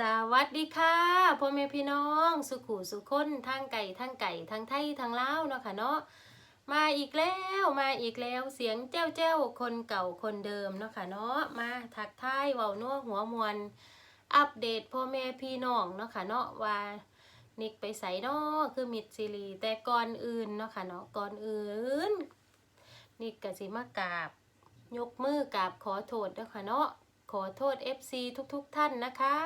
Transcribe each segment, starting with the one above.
สวัสดีค่ะพ่อแม่พี่น้อง สุขุสุคนทางไก่ทางไก่ทางไทยทางลาวเนาะค่ะเนาะมาอีกแล้วมาอีกแล้วเสียงเจ้าเจ้าคนเก่าคนเดิมเนาะค่ะเนาะมาทักทายเว้านัวหัวมวลอัปเดตพ่อแม่พี่น้องเนาะค่ะเนาะว่านิกไปใส่เนาะคือมิดซีรีแต่ก่อนอื่นเนาะค่ะเนาะก่อนอื่นนิกกะสิมากราบ ยกมือกราบขอโทษเนาะค่ะเนาะ ขอโทษ FC ทุกๆทท่านนะคะ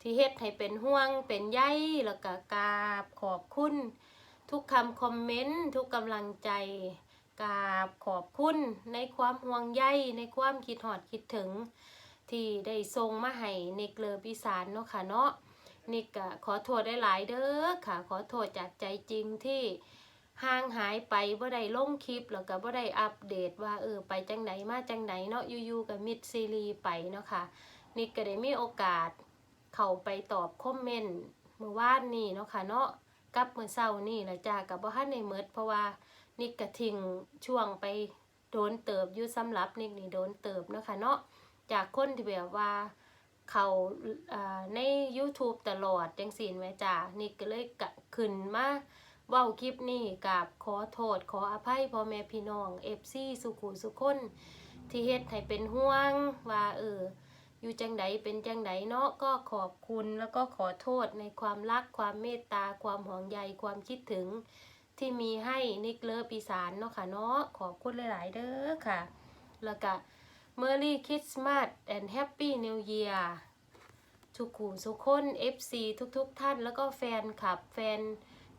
ที่เฮ็ดให้เป็นห่วงเป็นใยแล้วก็กราบขอบคุณ ทุกคำคอมเมนต์ทุกกำลังใจกราบขอบคุณในความห่วงใยในความคิดหอดคิดถึง ที่ได้ส่งมาให้นิกเลอปีสานเนาะค่ะเนาะนิกก็ขอโทษได้หลายเด้อค่ะ ขอโทษจากใจจริงที่ ห่างหายไปบ่ได้ลงคลิปแล้วก็บ่ได้อัปเดตว่าเออไปจังไหนมาจังไหนเนาะอยู่ๆกับมิดซีรีส์ไปเนาะค่ะนิกก็ได้มีโอกาสเข้าไปตอบคอมเมนต์เมื่อวานนี่เนาะค่ะเนาะกับเมื่อเช้านี่ละจ้ากับบ่ทันในเมิดเพราะว่านิกกะทิงช่วงไปโดนเติบอยู่สำหรับนิกนี่โดนเติบเนาะค่ะเนาะจากคนที่แบบว่าเขาใน YouTube ตลอดจังซี่แม่จ้านิกก็เลยกะขึ้นมา เว้าคลิปนี้กับขอโทษขออภัยพ่อแม่พี่น้อง FC สุขุสุคนที่เฮ็ดให้เป็นห่วงว่าเอออยู่จังใดเป็นจังใดเนาะก็ขอบคุณแล้วก็ขอโทษในความรักความเมตตาความห่วงใยความคิดถึง ที่มีให้นิกเลิฟอีสานเนาะค่ะเนาะขอบคุณหลาย ๆ เด้อค่ะ แล้วก็ Merry Christmas and Happy New Year ทุกคู่ทุกคน FC ทุก ๆ ท่านแล้วก็แฟนคลับแฟน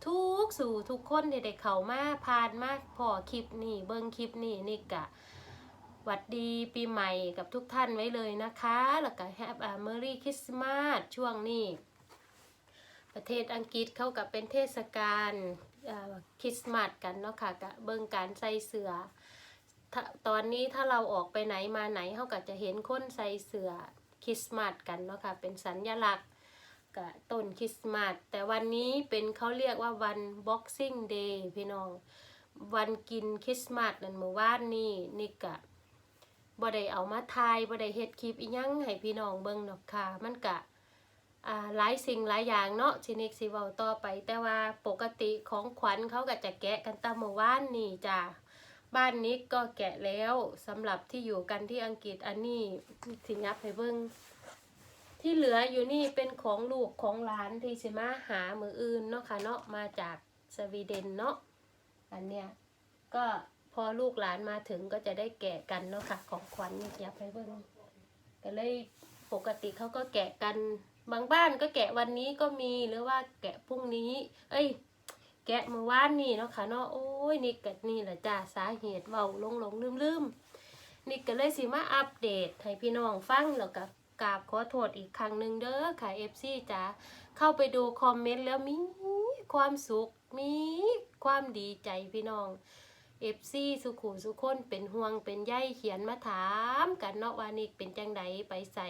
ทุกสู่ทุกคนที่ได้เข้ามาผ่านมาพอคลิปนี้เบิ่งคลิปนี้นิกะหวัดดีปีใหม่กับทุกท่านไว้เลยนะคะ แล้วก็แฮปปี้เมอรี่คริสต์มาสช่วงนี้ ประเทศอังกฤษเขากับเป็นเทศกาลคริสต์มาสกันเนาะค่ะกะเบิ่งการใส่เสื้อถ้าตอนนี้ถ้าเราออกไปไหนมาไหนเขาก็จะเห็นคนใส่เสื้อคริสต์มาสกันเนาะค่ะเป็นสัญลักษณ์ กับต้นคริสต์มาสแต่วันนี้เป็นเขาเรียกว่าวัน Boxing Day พี่น้อง วันกินคริสต์มาสนั่นเมื่อวานนี้นิกะบ่ได้เอามาถ่ายบ่ได้เฮ็ดคลิปอีหยังให้พี่น้องเบิ่งดอกค่ะ มันกะอ่าหลายสิ่งหลายอย่างเนาะชินิกสิเว้าต่อไป แต่ว่าปกติของขวัญเขาก็จะแกะกันตามเมื่อวานนี่จ้าบ้านนิกก็แกะแล้วสำหรับที่อยู่กันที่อังกฤษอันนี้สิยับให้เบิ่ง ที่เหลืออยู่นี่เป็นของลูกของหลานที่สิมาหามืออื่นเนาะค่ะเนาะมาจากสวีเดนเนาะอันเนี้ยก็พอลูกหลานมาถึงก็จะได้แกะกันเนาะค่ะของขวัญนี่ยับไปเบิ่งก็เลยปกติเขาก็แกะกันบางบ้านก็แกะวันนี้ก็มีหรือว่าแกะพรุ่งนี้ เอ้ย แกะเมื่อวานนี่เนาะค่ะเนาะโอ้ยนี่ก็นี่แหละจ้าสาเหตุเว้าลงลงลืมลืมนี่ก็เลยสิมาอัปเดตให้พี่น้องฟังแล้วก็ กราบขอโทษอีกครั้งหนึ่งเด้อค่ะ FC จ้าเข้าไปดูคอมเมนต์แล้วมีความสุขมีความดีใจพี่น้องเอฟซีสุขุสุขคนเป็นห่วงเป็นใยเขียนมาถามกันเนาะว่านิกเป็นจังไดไปใส่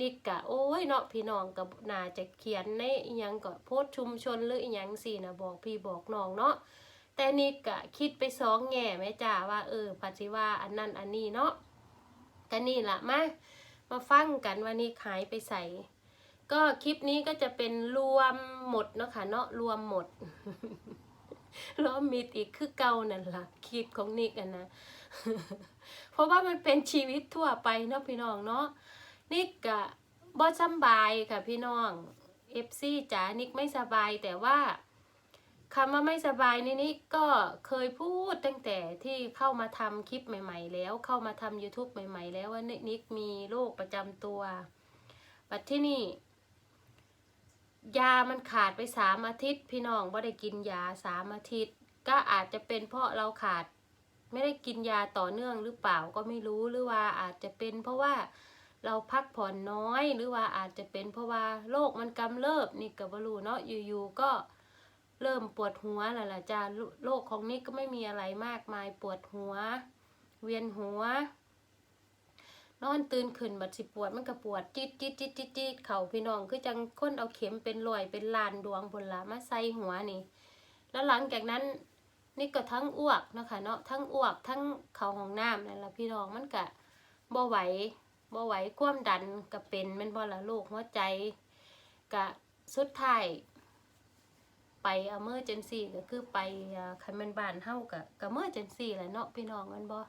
นิกกะโอ้ยเนาะพี่น้องกับนาจะเขียนในอิหยังก็โพสชุมชนหรืออยังสินะบอกพี่บอกน้องเนาะแต่นิกกะคิดไปสองแง่แม่จ้าว่าเออปัจจิว่าอันนั้นอันนี้เนาะก็นี่ละมา มาฟังกันว่านิกหายไปใส่ ก็คลิปนี้ก็จะเป็นรวมหมดเนาะค่ะเนาะรวมหมดล้อมิดอีกคือเก่านั่นล่ะคิดของนิกอะนะ เพราะว่ามันเป็นชีวิตทั่วไปเนาะพี่น้องเนาะนิกกะบ่สบายค่ะพี่น้องเอฟซีจ๋านิกไม่สบายแต่ว่า คำว่าไม่สบายนี่นิกก็เคยพูดตั้งแต่ที่เข้ามาทำคลิปใหม่ ๆ แล้วเข้ามาทำ YouTube ใหม่ ๆ แล้วว่านิกมีโรคประจำตัวบัดที่นี่ ยามันขาดไปสามอาทิตย์ พี่น้องว่าได้กินยาสามอาทิตย์ ก็อาจจะเป็นเพราะเราขาด ไม่ได้กินยาต่อเนื่องหรือเปล่าก็ไม่รู้หรือว่าอาจจะเป็นเพราะว่าเราพักผ่อนน้อยหรือว่าอาจจะเป็นเพราะว่าโรคมันกำเริบนี่กับบรูเนาะอยู่ๆก็ เริ่มปวดหัวแล้วล่ะจ้าโรคของนี่ก็ไม่มีอะไรมากมายปวดหัว เวียนหัว นอนตื่นขึ้นบัดสิปวดมันก็ปวดจี๊ดจี๊ดจี๊ดจี๊ดจี๊ดเข่าพี่น้องคือจังค้นเอาเข็มเป็นรอยเป็นลานดวงพนละมาใส่หัวนี่ แล้วหลังจากนั้นนี่ก็ทั้งอ้วกนะคะเนาะทั้งอ้วกทั้งเข่าห้องน้ำนั่นแหละพี่น้องมันกะบ่ไหวบ่ไหวความดันก็เป็นแม่นบ่ละโรคหัวใจก็สุดท้าย ไปอเมอร์เจนซี่ก็คือไปคันแม่นบ้านเฮาก็ก็เมอร์เจนซี่แหละเนาะพี่น้องม่นบ่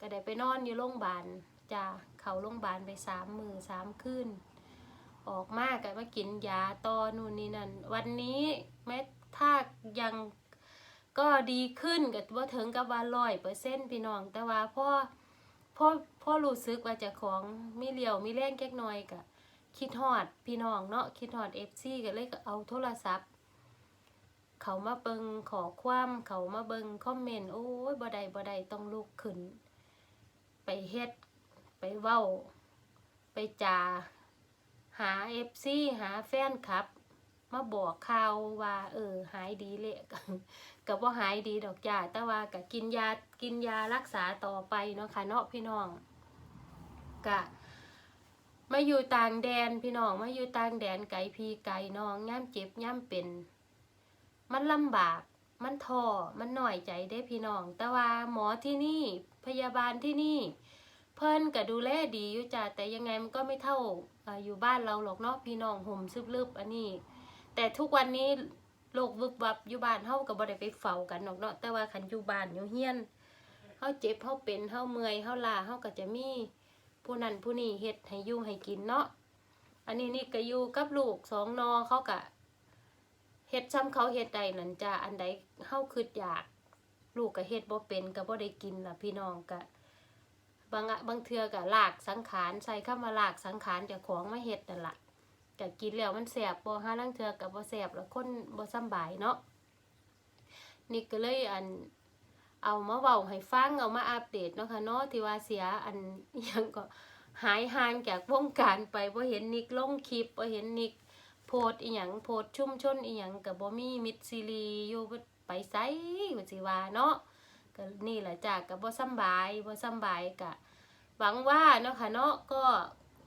ก็ได้ไปนอนอยู่โรงพยาบาลจ้าเข้าโรงพยาบาลไปสามมือสามคืนออกมากก็มากินยาต่อนู่นนี่นั่นวันนี้แม้ถ้ายังก็ดีขึ้นก็บ่ถึงกับว่า100%พี่น้อง แต่ว่าพ่อพ่อพ่อรู้สึกว่าจะของมีเหลียวมีแรงแก๊กน่อยกะคิดฮอดพี่น้องเนาะคิดฮอดเอฟซีก็เลยก็เอาโทรศัพท์ เขามาเบิงขอความเขามาเบิงคอมเมนต์โอ้ยบ่ได้บ่ได้ต้องลุกขึ้น ไปเฮ็ด ไปเว้า ไปจาหาเอฟซีหาแฟนคลับ มาบอกข่าวว่า เออ หายดีเลยกับว่าหายดีดอกจ้าแต่ว่าก็กินยากินยารักษาต่อไปเนาะค่ะเนาะพี่น้องกะมาอยู่ต่างแดนพี่น้องมาอยู่ต่างแดนไกลพี่ไกลน้องย่ำเจ็บย่ำเป็น มันลำบาก มันท้อมันหน่อยใจได้พี่น้อง แต่ว่าหมอที่นี่พยาบาลที่นี่ เพิ่นก็ดูแลดีอยู่จ้ะแต่ยังไงมันก็ไม่เท่าออยู่บ้านเราหรอกเนาะพี่น้องห่มซึบลึบอันนี้ แต่ทุกวันนี้โรควึบวับอยู่บ้านเฮาก็บ่ได้ไปเฝ้ากันหรอกเนาะแต่ว่าคันอยู่บ้านอยู่เฮียนเฮาเจ็บเฮาเป็นเฮาเมื่อยเฮาลาเฮาก็จะมีผู้นั้นผู้นี้เฮ็ดให้อยู่ให้กินเนาะอันนี้นี่ก็อยู่กับลูกสองนอเขาก็ เฮ็ดซ้ำเขาเฮ็ดได้นั่นจ้ะอันใดเฮาคิดอยาก ลูกก็เฮ็ดบ่เป็นก็บ่ได้กินล่ะพี่น้องก็บางะบางเทื่อก็ลากสังขารใส่คำว่าลากสังขารจ้าของมาเฮ็ดนั่นล่ะก็กินแล้วมันแสบบ่ห้าลังเทือกับบ่แสบแล้วคนบ่สำบายเนาะนี่ก็เลยอันเอามาเว้าให้ฟังเอามาอัปเดตเนาะค่ะเนาะที่ว่าเสียอันยังก็หายห่างจากวงการไปบ่เห็นนิกลงคลิปบ่เห็นนิก พสต์อีหยังโพสต์ชุ่มชนอีหยังก็บ่มีมิตรซีรีอยู่ไปไสว่าสิว่าเนาะก็นี่แหละจ้ะก็บ่สำบายบ่สบายก็หวังว่าเนาะค่ะเนาะก็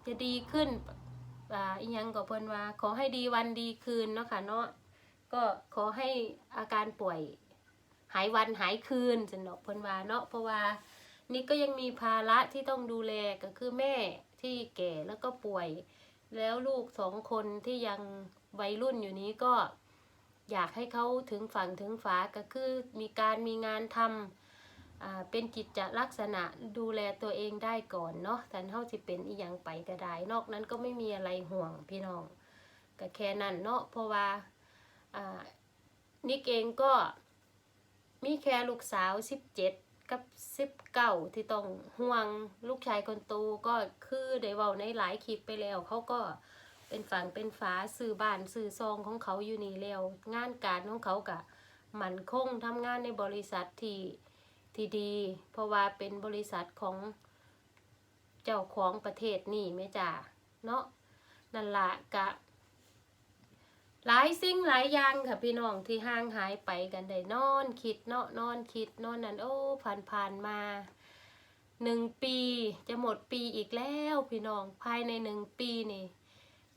จะดีขึ้นอ่าอีหยังก็เพิ่นว่า ขอให้ดีวันดีคืนเนาะค่ะเนาะก็ขอให้อาการป่วยหายวันหายคืนสนอกเพิ่นว่าเนาะเพราะว่านี่ก็ยังมีภาระที่ต้องดูแลก็คือแม่ที่แก่แล้วก็ป่วย แล้วลูกสองคนที่ยังวัยรุ่นอยู่นี้ก็อยากให้เขาถึงฝั่งถึงฝาก็คือมีการมีงานทำเป็นกิจลักษณะดูแลตัวเองได้ก่อนเนาะแต่เท่าสิเป็นอีหยังไปก็ได้ นอกนั้นก็ไม่มีอะไรห่วงพี่น้องก็แค่นั้นเนาะเพราะว่าอ่านิกเองก็มีแค่ลูกสาวสิบเจ็ด กับสิบเก้าที่ต้องห่วงลูกชายคนโตก็คือได้เว้าในหลายคลิปไปแล้ว เขาก็เป็นฝั่งเป็นฝาสื่อบ้านสื่อซองของเขาอยู่นี่แล้วงานการของเขากะมันคงทำงานในบริษัทที่ที่ดี เพราะว่าเป็นบริษัทของเจ้าของประเทศนี่แม่จ่าเนาะนั่นละกะ หลายสิ่งหลายอย่างค่ะพี่น้องที่ห่างหายไปกันได้นอนคิดเนาะนอนคิดนอนนั่นโอ้ผ่านผ่านมาหนึ่งปีจะหมดปีอีกแล้วพี่น้องภายในหนึ่งปีนี่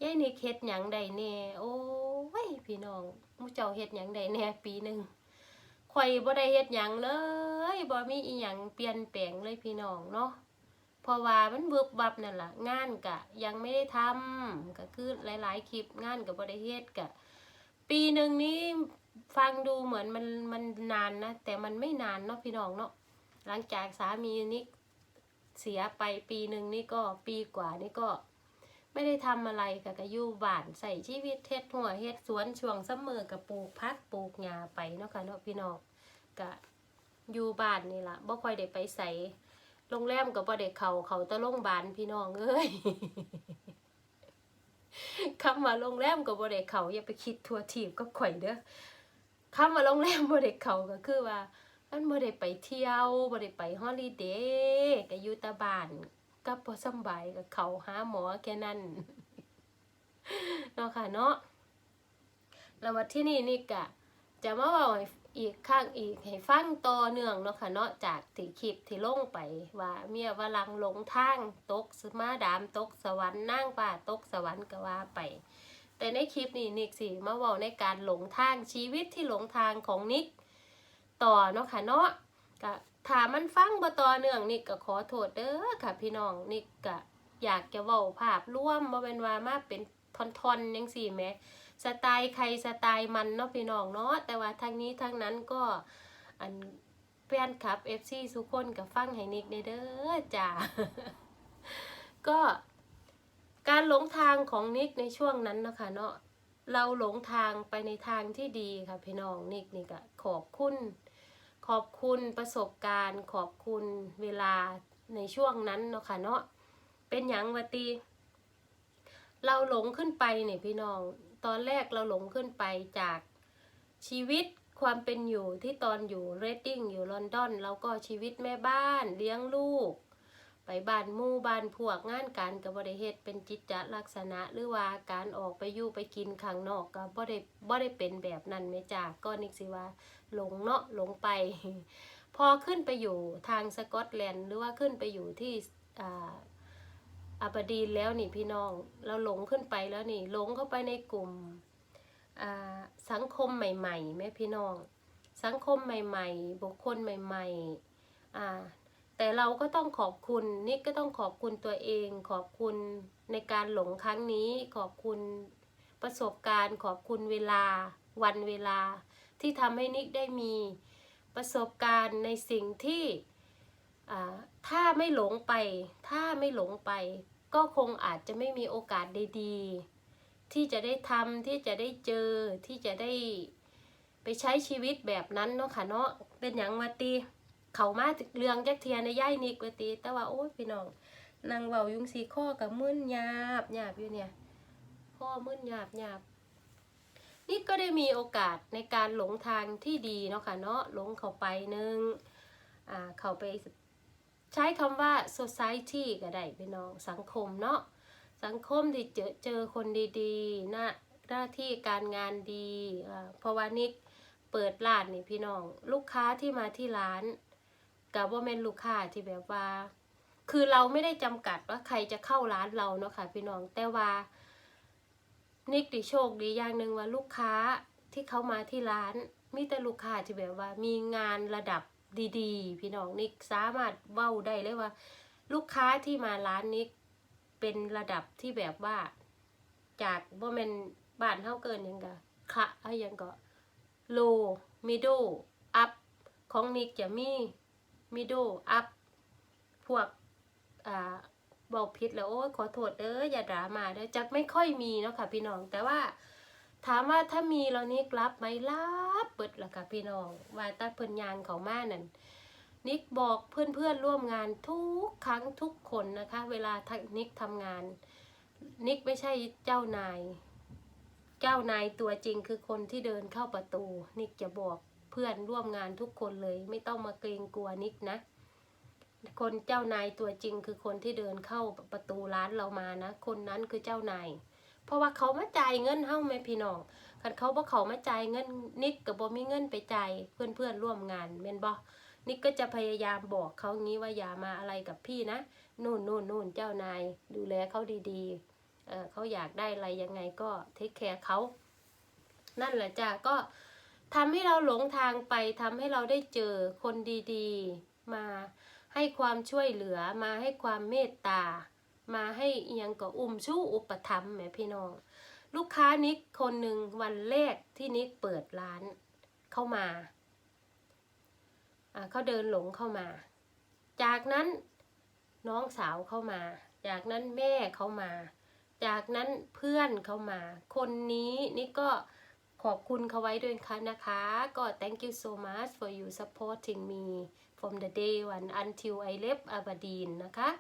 ยายนี่เฮ็ดหยังใดแน่โอ้ยพี่น้องมูเจ้าเฮ็ดหยังใดแน่ปีหนึ่งข่อยบ่ได้เฮ็ดหยังเลยบ่มีอีหยังเปลี่ยนแปลงเลยพี่น้องเนาะ ราะว่ามันวึบวับนั่นล่ะงานกะยังไม่ได้ทำก็คือหลาย ๆ คลิปงานก็บ่ได้เฮ็ดกะ ปีหนึ่งนี้ฟังดูเหมือนมันมันนานนะ แต่มันไม่นานเนาะพี่น้องเนาะหลังจากสามีนี่เสียไปปีหนึ่งนี่ก็ปีกว่านี่ก็ไม่ได้ทำอะไรกะก็อยู่บ้านใส่ชีวิตเฮ็ดหัวเฮ็ดสวนช่วงซัมเมอร์กับปลูกพักปลูกหญ้าไปเนาะค่ะเนาะพี่น้องกะอยู่บ้านนี่ล่ะบ่ค่อยได้ไปใส่ โรงแรมก็บ่ได้เขาเขาตะโรงบาลพี่น้องเอ้ยคำว่าโรงแรมก็บ่ได้เขาอย่าไปคิดทั่วทีบกับข่อยเด้อคำว่าโรงแรมบ่ได้เขาก็คือว่ามันบ่ได้ไปเที่ยวบ่ได้ไปฮอลิเดย์ก็อยู่ต่บ้านกับบ่สบายก็เขาหาหมอแค่นั้นเนาะค่ะเนาะแล้ววัดที่นี่นี่กะจะมาเว้าให้ อีกข้างอีกให้ฟังต่อเนื่องเนาะค่ะเนาะจากที่คลิปที่ลงไปว่าเมียว่าลังหลงทางตกสมาดามตกสวรรค์นั่งป่าตกสวรรค์ก็ว่าไป แต่ในคลิปนี้นิกสิมาว้าในการหลงทางชีวิตที่หลงทางของนิกต่อเนาะค่ะเนาะก็ถามันฟังบ่ต่อเนื่องนิกก็ขอโทษเด้อค่ะพี่น้องนิกก็อยากจะเว้าภาพร่วมบ่เป็นว่ามาเป็นทอนๆจังซี่แหม สไตล์ใครสไตล์มันเนาะพี่น้องเนาะแต่ว่าทั้งนี้ทั้งนั้นก็อันแฟนคลับ FC ทุกคนก็ฟังให้นิกเด้อจ้าก็การหลงทางของนิกในช่วงนั้นเนาะคะเนาะเราหลงทางไปในทางที่ดีค่ะพี่น้องนิกนี่ก็ขอบคุณ ขอบคุณประสบการณ์ ขอบคุณเวลาในช่วงนั้นเนาะค่ะเนาะเป็นหยังวะตีเราหลงขึ้นไปเนี่ยพี่น้อง ตอนแรกเราหลงขึ้นไปจากชีวิตความเป็นอยู่ที่ตอนอยู่เรดดิ้งอยู่ลอนดอนเราก็ชีวิตแม่บ้านเลี้ยงลูก ไปบ้านมู่บ้านพวกงานการกับบริเฮ็ดเป็นจิตจลักษณะหรือว่าการออกไปอยู่ไปกินข้างนอกก็บ่ได้บ่ได้เป็นแบบนั้นแม่จ้าก็นิกสิว่าหลงเนาะหลงไป พอขึ้นไปอยู่ทางสกอตแลนด์ หรือว่าขึ้นไปอยู่ที่ อ่าอาบดีนแล้วนี่พี่น้อง เราหลงขึ้นไปแล้วนี่หลงเข้าไปในกลุ่มอ่าสังคมใหม่ๆแม่พี่น้อง สังคมใหม่ ๆ บุคคลใหม่ๆอ่าแต่เราก็ต้องขอบคุณนิกก็ต้องขอบคุณตัวเอง ขอบคุณในการหลงครั้งนี้ ขอบคุณประสบการณ์ ขอบคุณเวลา วันเวลา ที่ทำให้นิกได้มีประสบการณ์ในสิ่งที่อ่า ถ้าไม่หลงไป ถ้าไม่หลงไป ก็คงอาจจะไม่มีโอกาสดีๆ ที่จะได้ทำที่จะได้เจอที่จะได้ไปใช้ชีวิตแบบนั้นเนาะค่ะเนาะเป็นอย่างมาตีเขามาเรืองจักเทียในย่ายนิกวาตีแต่ว่าโอ้ยพี่น้องนางเว้ายุงสีข้อกับมึนหยาบหยาบอยู่เนี่ยข้อมึนหยาบหยาบนี่ก็ได้มีโอกาสในการหลงทางที่ดีเนาะค่ะเนาะหลงเข้าไปหนึ่งอ่าเข้าไป ใช้คำว่า society ก็ได้พี่น้องสังคมเนาะสังคมที่เจอเจอคนดีๆหน้าหน้าที่การงานดีเพราะว่านิกเปิดร้านนี่พี่น้อง ลูกค้าที่มาที่ร้านกับว่าเป็นลูกค้าที่แบบว่า คือเราไม่ได้จำกัดว่าใครจะเข้าร้านเราเนาะค่ะพี่น้องแต่ว่านิกดิโชคดีอย่างหนึ่งว่าลูกค้าที่เขามาที่ร้าน มีแต่ลูกค้าที่แบบว่ามีงานระดับ ดีๆ พี่น้องนิกสามารถเว้าได้เลยว่า ลูกค้าที่มาร้านนิกเป็นระดับที่แบบว่า จากว่าเป็นบ้านเท่าเกินยังกะคะอะยังก็โลมิด d อัพของนิกจะมีมิด d อัพพวกอ่าบอกผิดแล้วโอ้ยขอโทษเด้ออย่าด่ามาเด้อจักไม่ค่อยมีเนาะค่ะพี่น้องแต่ว่า ถามว่าถ้ามีเรานิกรับไหมรับเปิดละค่ะพี่น้องว่าตาเพิ่นยางเขามานั่นนิกบอกเพื่อนๆร่วมงานทุกครั้งทุกคนนะคะ เวลานิกทำงาน นิกไม่ใช่เจ้านาย เจ้านายตัวจริงคือคนที่เดินเข้าประตู นิกจะบอกเพื่อนร่วมงานทุกคนเลย ไม่ต้องมาเกรงกลัวนิกนะ คนเจ้านายตัวจริงคือคนที่เดินเข้าประตูร้านเรามานะ คนนั้นคือเจ้านาย เพราะว่าเขามาจ่ายเงินเฮ้าแม่พี่น้องคันเขาบอกเขามาจ่ายเงินนิกกับบ่มีเงินไปจ่ายเพื่อนเพื่อนร่วมงานเมนบอนิกก็จะพยายามบอกเขางี้ว่าอย่ามาอะไรกับพี่นะนู่นนู่นนู่นเจ้านายดูแลเขาดีๆเออเขาอยากได้อะไรยังไงก็เทคแคร์เขานั่นแหละจ้ะก็ทำให้เราหลงทางไปทำให้เราได้เจอคนดีๆ มาให้ความช่วยเหลือมาให้ความเมตตา มาให้เอียงก็อุ้มชู้อุปถัมภ์แหมพี่น้อง ลูกค้านิกคนหนึ่งวันแรกที่นิกเปิดร้านเข้ามาอ่าเขาเดินหลงเข้ามา จากนั้นน้องสาวเข้ามา จากนั้นแม่เข้ามา จากนั้นเพื่อนเข้ามา คนนี้นี่ก็ขอบคุณเขาไว้ด้วยค่ะนะคะ ก็ thank you so much for you supporting me from the day one until I left Aberdeen นะคะ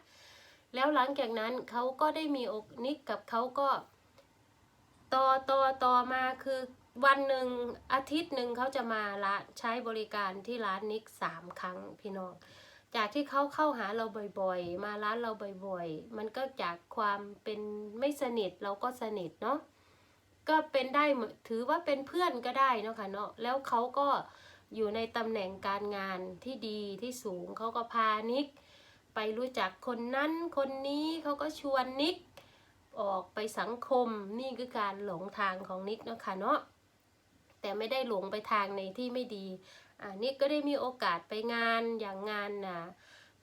แล้วหลังจากนั้นเขาก็ได้มีอกนิกกับเขาก็ต่อต่อต่อมาคือวันหนึ่งอาทิตย์หนึ่งเขาจะมาละใช้บริการที่ร้านนิกสามครั้งพี่น้อง จากที่เขาเข้าหาเราบ่อยๆ มาร้านเราบ่อยๆ มันก็จากความเป็นไม่สนิทเราก็สนิทเนาะก็เป็นได้ถือว่าเป็นเพื่อนก็ได้เนาะค่ะเนาะแล้วเขาก็อยู่ในตำแหน่งการงานที่ดีที่สูงเขาก็พานิก ไปรู้จักคนนั้นคนนี้เขาก็ชวนนิกออกไปสังคมนี่คือการหลงทางของนิกเนาะค่ะเนาะแต่ไม่ได้หลงไปทางในที่ไม่ดีอ่านิกก็ได้มีโอกาสไปงานอย่างงานน่ะ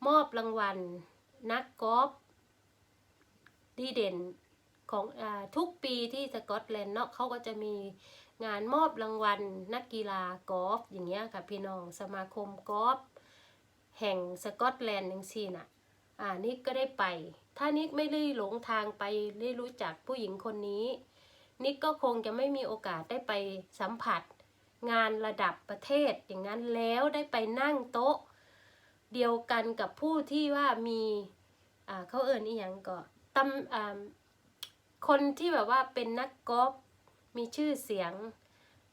มอบรางวัลนักกอล์ฟดีเด่นของอทุกปีที่สกอตแลนด์เนาะเขาก็จะมีงานมอบรางวัลนักกีฬากอล์ฟอย่างเงี้ยค่ะพี่น้องสมาคมกอล์ฟ แห่งสกอตแลนด์จังซี่น่ะอ่านิกก็ได้ไป ถ้านิกไม่ได้หลงทางไปได้รู้จักผู้หญิงคนนี้ นิกก็คงจะไม่มีโอกาสได้ไปสัมผัส งานระดับประเทศอย่างนั้นแล้วได้ไปนั่งโต๊ะ เดียวกันกับผู้ที่ว่ามีอ่าเขาเอ่นอีหยังก็ตำอ่าคนที่แบบว่าเป็นนักกอล์ฟมีชื่อเสียง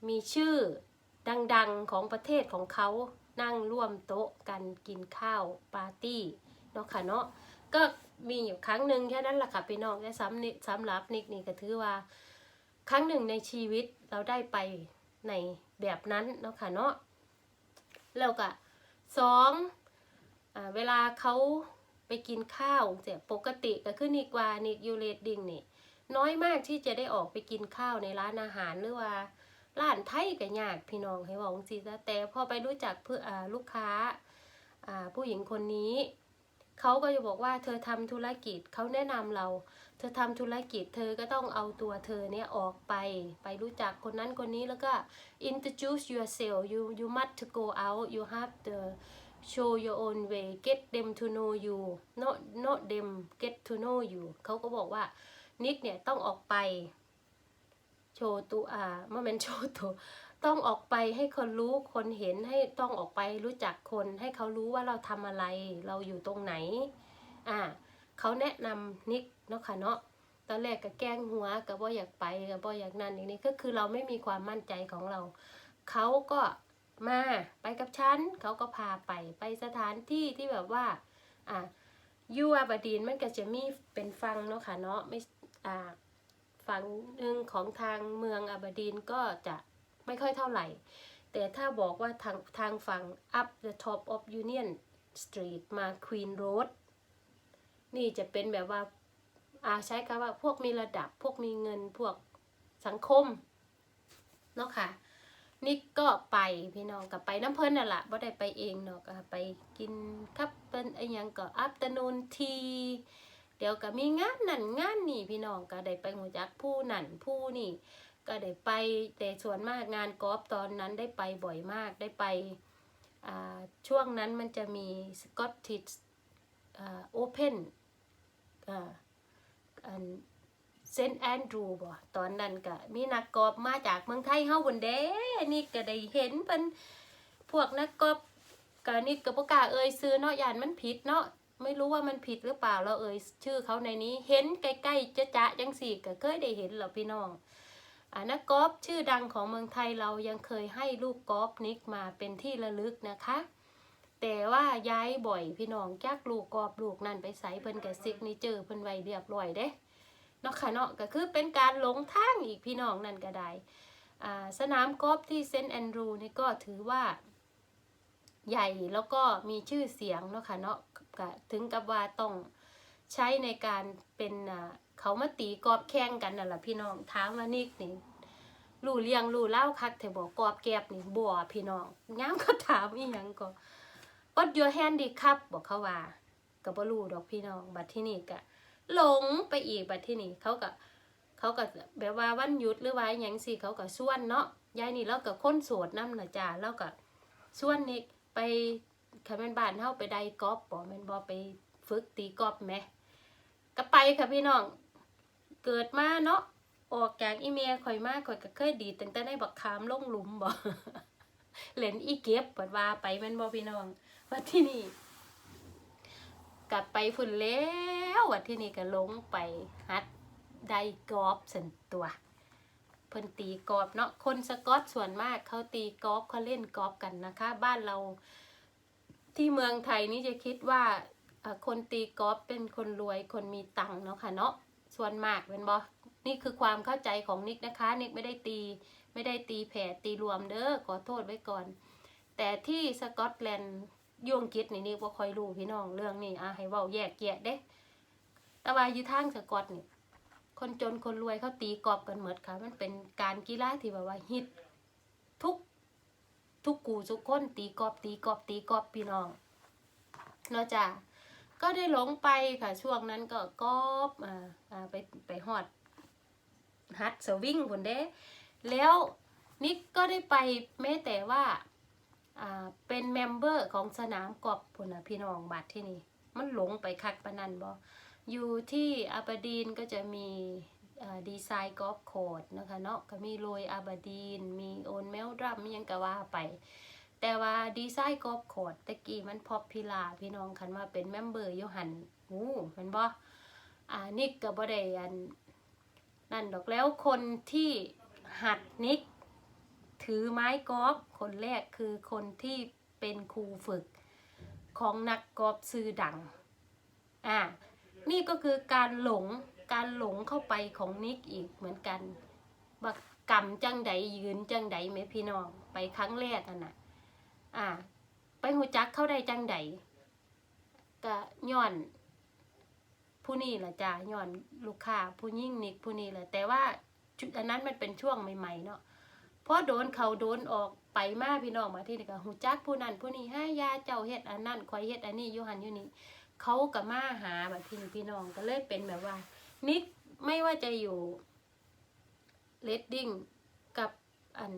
มีชื่อดังๆของประเทศของเขา นั่งร่วมโต๊ะกันกินข้าวปาร์ตี้เนาะค่ะเนาะก็มีอยู่ครั้งหนึ่งแค่นั้นแหละค่ะพี่น้องและสำนิสำรับนิกนี่ก็ถือว่า ครั้งหนึ่งในชีวิตเราได้ไปในแบบนั้นเนาะค่ะเนาะแล้วก็สองอเวลาเขาไปกินข้าวแต่ปกติก็คือนิกว่านิกยูเรดดิ้งนี่น้อยมากที่จะได้ออกไปกินข้าวในร้านอาหารหรือว่า ร้านไทยก็ยากพี่น้องให้บอกจริงๆแต่พอไปรู้จักเพื่อลูกค้าผู้หญิงคนนี้เขาก็จะบอกว่าเธอทำธุรกิจเขาแนะนำเรา เธอทำธุรกิจเธอก็ต้องเอาตัวเธอเนี่ยออกไป ไปรู้จักคนนั้นคนนี้แล้วก็ introduce yourself you you must to go out you have to show your own way get them to know you not not them get to know you เขาก็บอกว่านิกเนี่ยต้องออกไป ว์ตัวอ่าเมื่อมันโชว์ตัวต้องออกไปให้คนรู้คนเห็นให้ต้องออกไปรู้จักคน ให้เขารู้ว่าเราทำอะไร เราอยู่ตรงไหน อ่าเขาแนะนำนิกเนาะค่ะเนาะตอนแรกก็แกล้งหัวก็บ่อยากไปก็บ่อยากนั่นอย่างนี้ก็คือเราไม่มีความมั่นใจของเราเขาก็มาไปกับฉันเขาก็พาไปไปสถานที่ที่แบบว่าอ่ายูอาบดีนมันก็จะมีเป็นฟังเนาะค่ะเนาะไม่อ่า ฝั่งหนึ่งของทางเมืองอาบดีนก็จะไม่ค่อยเท่าไหร่ แต่ถ้าบอกว่าทางทางฝั่ง up the top of Union Street มา Queen Road นี่จะเป็นแบบว่าอาใช้คำว่าพวกมีระดับพวกมีเงินพวกสังคมเนาะค่ะนี่ก็ไปพี่น้องกับไปน้ำเพิ่นน่ะละบ่ได้ไปเองเนาะก็ไปกินครับเป็นไอ้หยังก็อัปตนูนที เดี๋ยวก็มีงานนั่นงานนี่พี่น้องก็ได้ไปหูจักผู้นั่นผู้นี่ ก็ได้ไปแต่ส่วนมากงานกอล์ฟตอนนั้นได้ไปบ่อยมากได้ไปช่วงนั้นมันจะมีสกอตติชโอเพนเซนต์แอนดรูบ่ตอนนั้นก็มีนักกอล์ฟมาจากเมืองไทยเฮาบนเด้นี่ก็ได้เห็นเป็นพวกนักกอล์ฟก็นี่ก็บ่กล้าเอ่ยซื้อเนาะยานมันผิดเนาะ ไม่รู้ว่ามันผิดหรือเปล่าเราเอ่ยชื่อเขาในนี้ เห็นใกล้ๆจะจะจังสี่ก็เคยได้เห็นแล้วพี่น้องอนักกอล์ฟชื่อดังของเมืองไทยเรายังเคยให้ลูกกอล์ฟนิกมาเป็นที่ระลึกนะคะ แต่ว่าย้ายบ่อยพี่น้องจากลูกกอบลูกนั่นไปใส่เพิ่นกับซิกนี่เจอเพิ่นไว้เรียบร้อยเด้เนาะค่ะเนาะก็คือเป็นการหลงทางอีกพี่น้องนั่นก็ได้อ่าสนามกอล์ฟที่เซนต์แอนดรูนี่ก็ถือว่า ใหญ่แล้วก็มีชื่อเสียงเนาะค่ะเนาะ ก็ถึงกับว่าต้องใช้ในการเป็นอ่าเขามาตีกอล์ฟแข่งกันนั่นแหละพี่น้องถามว่านิกนี่รู้เลี้ยงรู้เล่าคักแต่บอกกอล์ฟแก็บนี่บ่พี่น้องย้ำเขาถามอีหยังก็ What your handicap บอกเขาว่าก็บ่รู้ดอกพี่น้องบัดที่นี่ก็หลงไปอีกบัดที่นี่เขาก็เขาก็แบบว่าวันหยุดหรือว่าหยังสิเขาก็ส่วนเนาะยายนี่เราก็ค้นโสดน้ำน่ะจ้าเราก็ส่วนนี่ไป คันแม่นบ้านเฮาไปได้กอล์ฟบ่แม่นบ่ไปฝึกตีกอล์ฟแหมก็ไปค่ะพี่น้อง เกิดมาเนาะออกจากอีเมียข่อยมาข่อยก็เคยดีตั้งแต่ในบักขามลงหลุมบ่เล่นอีเก็บเปิดว่าไปแม่นบ่พี่น้องวัดที่นี่กลับไปฝุ่นแล้ววัดที่นี่ก็ลงไปฮัดได้กอล์ฟส่วนตัวเพิ่นตีกอล์ฟเนาะคนสกอตส่วนมากเขาตีกอล์ฟเขาเล่นกอล์ฟกันนะคะ บ้านเรา ที่เมืองไทยนี่จะคิดว่าคนตีกอล์ฟเป็นคนรวยคนมีตังค์เนาะค่ะเนาะส่วนมากเป็นบอนี่คือความเข้าใจของนิกนะคะนิกไม่ได้ตีไม่ได้ตีแผ่ตีรวมเด้อขอโทษไว้ก่อน แต่ที่สกอตแลนด์ย่งกฤษนี่นี่บ่ค่อยรู้พี่น้องเรื่องนี้อะให้เว้าแยกแยะเด้แต่ว่าอยู่ทางสกอตนี่คนจนคนรวยเขาตีกอล์ฟกันหมดค่ะ มันเป็นการกีฬาที่แบบว่าฮิตทุก ทุกกูทุกคนตีกอล์ฟตีกอล์ฟตีกอล์ฟพี่น้องเนาะจ้ะก็ได้หลงไปค่ะช่วงนั้นก็กอบอ่าไปไปฮอดฮัดสวิงคนเด้ แล้วนิกก็ได้ไปแม้แต่ว่าอ่าเป็นเมมเบอร์ของสนามกอบพุ่นนะพี่น้องบัดที่นี่มันหลงไปคักปนันบออยู่ที่อาบดีนก็จะมี ดีไซน์กอล์ฟโคดนะคะเนาะก็มีโรยอาบาดีน มีโอนเมลดรัมมียังก็ว่าไป แต่ว่าดีไซน์กอล์ฟโคดตะกี้มันพอพิลาพี่น้องคันว่าเป็นเมมเบอร์ยูหันหูแมันบ่อ่านิกก็บ่ได้อันนั่นดอกแล้วคนที่หัดนิก ถือไม้กอล์ฟคนแรกคือคนที่เป็นครูฝึกของนักกอล์ฟชื่อดังอ่านี่ก็คือการหลง การหลงเข้าไปของนิกอีกเหมือนกันบักกำจังใดยืนจังใดไหมพี่น้องไปครั้งแรกอันน่ะอ่า ไปหูจักเข้าได้จังใดก็ย้อน ผู้นี้ละจ้าย้อนลูกค้าผู้ยิ่งนิกผู้นี้แหละแต่ว่าจุดอันนั้นมันเป็นช่วงใหม่ๆเนาะเพราะโดนเขาโดนออกไปมาพี่น้องมาที่นี่ก็หูจักผู้นั้นผู้นี้ให้ยาเจ้าเฮ็ดอันนั้นคอยเฮ็ดอันนี้ยูหันยูนี่เขาก็มาหาแบบพี่พี่น้องก็เลยเป็นแบบว่า นิกไม่ว่าจะอยู่เลดดิ้งกับอัน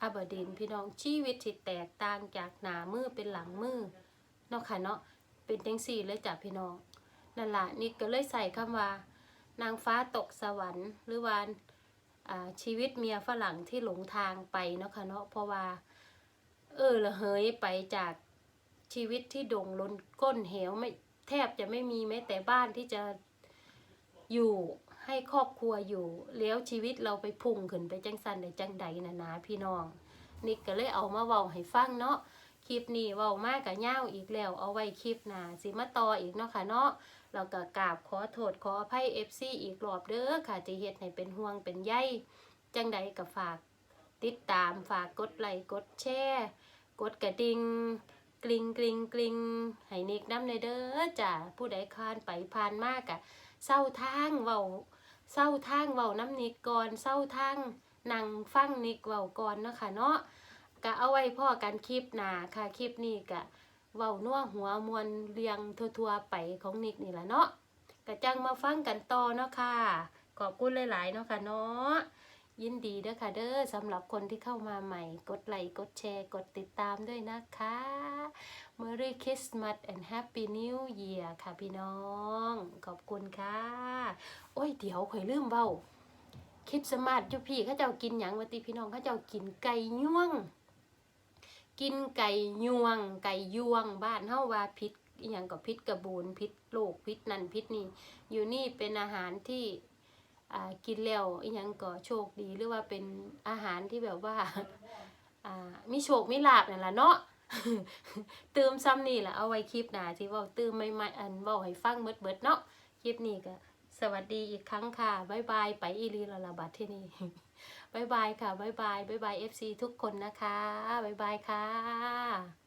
อาบดินพี่น้องชีวิตที่แตกต่างจากหนามือเป็นหลังมือเนาะค่ะเนาะเป็นจังสี่เลยจ้ะพี่น้องนั่นละนิกก็เลยใส่คำว่า นางฟ้าตกสวรรค์หรือว่าอ่าชีวิตเมียฝรั่งที่หลงทางไปเนาะค่ะเนาะเพราะว่า เออละเหยไปจากชีวิตที่ด่งล้นก้นเหวไม่แทบจะไม่มีแม้แต่บ้านที่จะ อยู่ให้ครอบครัวอยู่แล้วชีวิตเราไปพุ่งขึ้นไปจังสันในจังใดนะนะพี่น้องนิกก็เลยเอามาเว้าให้ฟังเนาะคลิปนี้เว้ามากกับเง่าอีกแล้ว เอาไว้คลิปหน้าสิมาต่ออีกเนาะค่ะเนาะเราก็กราบขอโทษขออภัย FC อีกรอบเด้อค่ะที่เฮ็ดให้เป็นห่วงเป็นใยจังใดก็ฝาก ติดตามฝากกดไลค์กดแชร์กดกระดิ่งกริงกริงกริงให้นิกน้ำในเด้อจ้ะผู้ใดคานไปผ่านมากอะ เศร้าทางเว้าเศร้าทางเว้าน้ำนิกก่อนเศร้าทางนั่งฟังนิกเว้าก่อนเนาะค่ะเนาะก็เอาไว้พ่อกันคลิปหน้าค่ะคลิปนี้ก็เว้านัวหัวมวลเรียงทั่วๆไปของนิกนี่แหละเนาะกะจังมาฟังกันต่อเนาะค่ะขอบคุณหลายๆเนาะค่ะเนาะ ยินดีเด้อค่ะเด้อสำหรับคนที่เข้ามาใหม่ กดไลค์กดแชร์ กดติดตามด้วยนะคะ Merry Christmas and Happy New Year ค่ะพี่น้อง ขอบคุณค่ะ โอ้ย เดี๋ยวข่อยลืมเว้าคลิสมาร์ทจุพี่เขาเจ้ากินหยังวะติพี่น้องเขาเจ้ากินไก่ย่วง กินไก่ยวง ไก่ยวงบ้านเฮาว่าพิษอหย่างก็พิษกระบูนพิษโลกพิษนั่นพิษนี่อยู่นี่เป็นอาหารที่ กินแล้วอหย่างก็โชคดีหรือว่าเป็นอาหารที่แบบว่าอมีโชคมีลาบนั่นล่ะเนาะเติมซ้ำนี่แหละเอาไว้คลิปหน้าที่ว่าเติมไม่ไม่ๆอันว่าให้ฟังเบิดเบิดเนาะคลิปนี้ก็สวัสดีอีกครั้งค่ะบ๊ายบายไปอีรีละละบัดที่นี่บ๊ายบายค่ะบ๊ายบายบ๊ายบายเอฟซีทุกคนนะคะบ๊ายบายค่ะ